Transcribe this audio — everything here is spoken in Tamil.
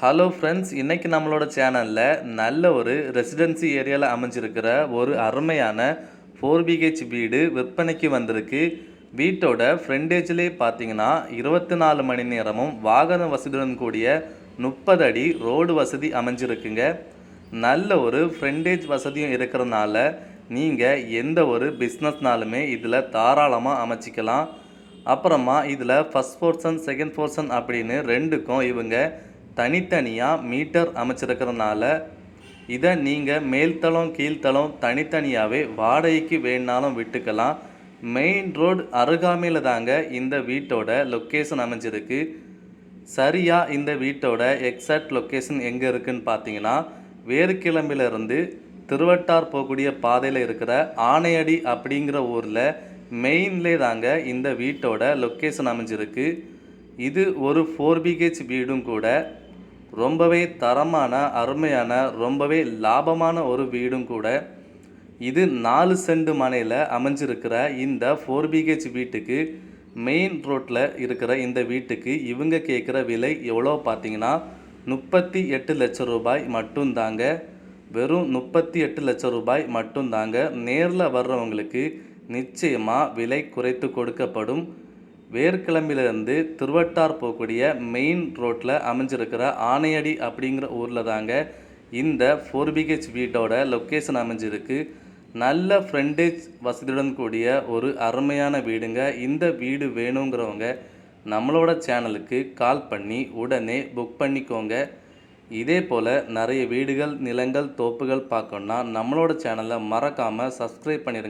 ஹலோ ஃப்ரெண்ட்ஸ் இன்றைக்கி நம்மளோட சேனலில் நல்ல ஒரு ரெசிடென்சி ஏரியாவில் அமைஞ்சிருக்கிற ஒரு அருமையான ஃபோர் பிஹெச் வீடு விற்பனைக்கு வந்திருக்கு. வீட்டோட ஃப்ரண்டேஜ்லேயே பார்த்தீங்கன்னா இருபத்தி நாலு மணி நேரமும் வாகன வசதியுடன் கூடிய முப்பது அடி ரோடு வசதி அமைஞ்சிருக்குங்க. நல்ல ஒரு ஃப்ரண்டேஜ் வசதியும் இருக்கிறனால நீங்கள் எந்த ஒரு பிஸ்னஸ்னாலுமே இதில் தாராளமாக அமைச்சிக்கலாம். அப்புறமா இதில் ஃபஸ்ட் போர்ஷன் செகண்ட் போர்ஷன் அப்படின்னு ரெண்டுக்கும் இவங்க தனித்தனியாக மீட்டர் அமைச்சிருக்கிறனால இதை நீங்கள் மேல்தளம் கீழ்த்தளம் தனித்தனியாகவே வாடகைக்கு வேணாலும் விட்டுக்கலாம். மெயின் ரோடு அருகாமையில் தாங்க இந்த வீட்டோட லொக்கேஷன் அமைஞ்சிருக்கு. சரியாக இந்த வீட்டோட எக்ஸாக்ட் லொக்கேஷன் எங்கே இருக்குன்னு பார்த்தீங்கன்னா வேறுக்கிழம்பிலிருந்து திருவட்டார் போகக்கூடிய பாதையில் இருக்கிற ஆனையடி அப்படிங்கிற ஊரில் மெயின்லே தாங்க இந்த வீட்டோட லொக்கேஷன் அமைஞ்சிருக்கு. இது ஒரு ஃபோர் பிஹெச் வீடும் கூட. ரொம்பவே தரமான அருமையான ரொம்பவே லாபமான ஒரு வீடும் கூட இது நாலு செண்டு மனையில் அமைஞ்சிருக்கிற இந்த ஃபோர் பிஹெச் வீட்டுக்கு மெயின் ரோட்டில் இருக்கிற இந்த வீட்டுக்கு இவங்க கேட்குற விலை எவ்வளோ பார்த்தீங்கன்னா முப்பத்தி எட்டு லட்சம் ரூபாய் மட்டும்தாங்க வெறும் முப்பத்தி எட்டு லட்சம் ரூபாய் மட்டும்தாங்க நேரில் வர்றவங்களுக்கு நிச்சயமாக விலை குறைத்து கொடுக்கப்படும். வேர்க்கிழம்பிலிருந்து திருவட்டார் போகக்கூடிய மெயின் ரோட்டில் அமைஞ்சிருக்கிற ஆனையடி அப்படிங்கிற ஊரில் தாங்க இந்த ஃபோர் பிஹெச் வீட்டோட லொக்கேஷன் அமைஞ்சிருக்கு. நல்ல ஃப்ரெண்டேஜ் வசதியுடன் கூடிய ஒரு அருமையான வீடுங்க. இந்த வீடு வேணுங்கிறவங்க நம்மளோட சேனலுக்கு கால் பண்ணி உடனே புக் பண்ணிக்கோங்க. இதே போல் நிறைய வீடுகள் நிலங்கள் தோப்புகள் பார்க்கணுன்னா நம்மளோட சேனலை மறக்காமல் சப்ஸ்கிரைப் பண்ணிடுங்க